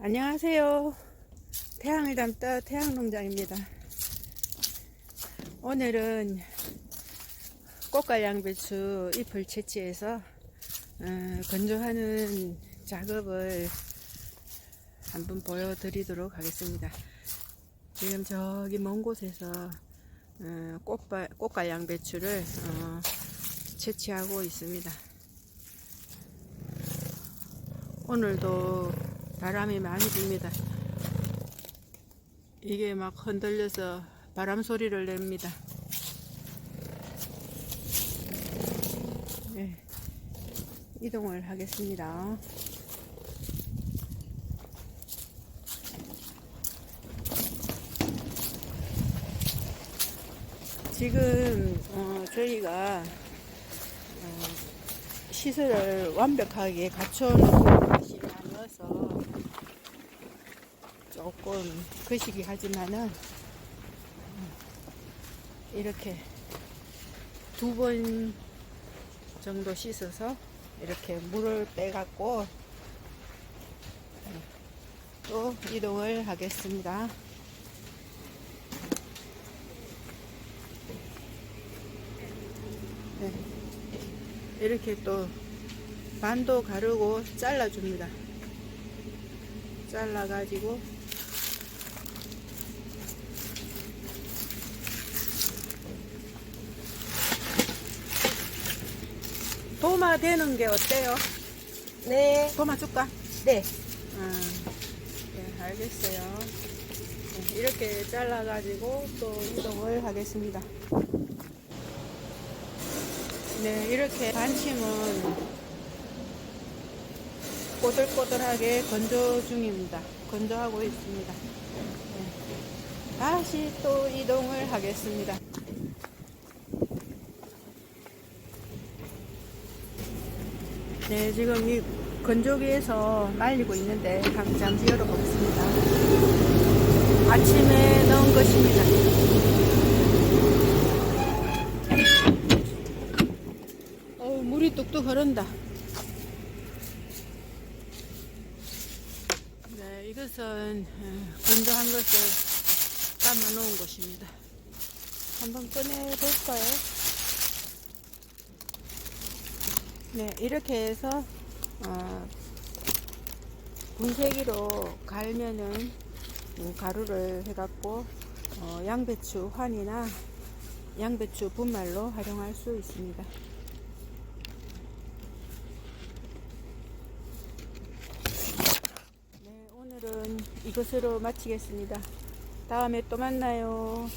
안녕하세요. 태양을 담다 태양농장입니다. 오늘은 꽃갈량배추 잎을 채취해서 어, 건조하는 작업을 한번 보여드리도록 하겠습니다. 지금 저기 먼 곳에서 어, 꽃바, 꽃갈량배추를 어, 채취하고 있습니다. 오늘도 바람이 많이 붑니다. 이게 막 흔들려서 바람 소리를 냅니다. 네, 이동을 하겠습니다. 지금 어, 저희가 어, 시설을 완벽하게 갖춰놓은 아니어서 조금 거시기 하지만은 이렇게 두 번 정도 씻어서 이렇게 물을 빼갖고 또 이동을 하겠습니다. 네. 이렇게 또 반도 가르고 잘라줍니다. 잘라가지고 도마 되는 게 어때요? 네, 도마 줄까? 네. 음, 네, 알겠어요. 네, 이렇게 잘라가지고 또 이동을 하겠습니다. 네, 이렇게 반심은 꼬들꼬들하게 건조 중입니다. 건조하고 있습니다. 네, 다시 또 이동을 하겠습니다. 네, 지금 이 건조기에서 말리고 있는데 한 잠시 열어보겠습니다. 아침에 넣은 것입니다. 어우, 물이 뚝뚝 흐른다. 네, 이것은 어, 건조한 것을 담아 놓은 곳입니다. 한번 꺼내 볼까요? 네, 이렇게 해서 어, 분쇄기로 갈면은 음, 가루를 해갖고 어, 양배추 환이나 양배추 분말로 활용할 수 있습니다. 네, 오늘은 이것으로 마치겠습니다. 다음에 또 만나요.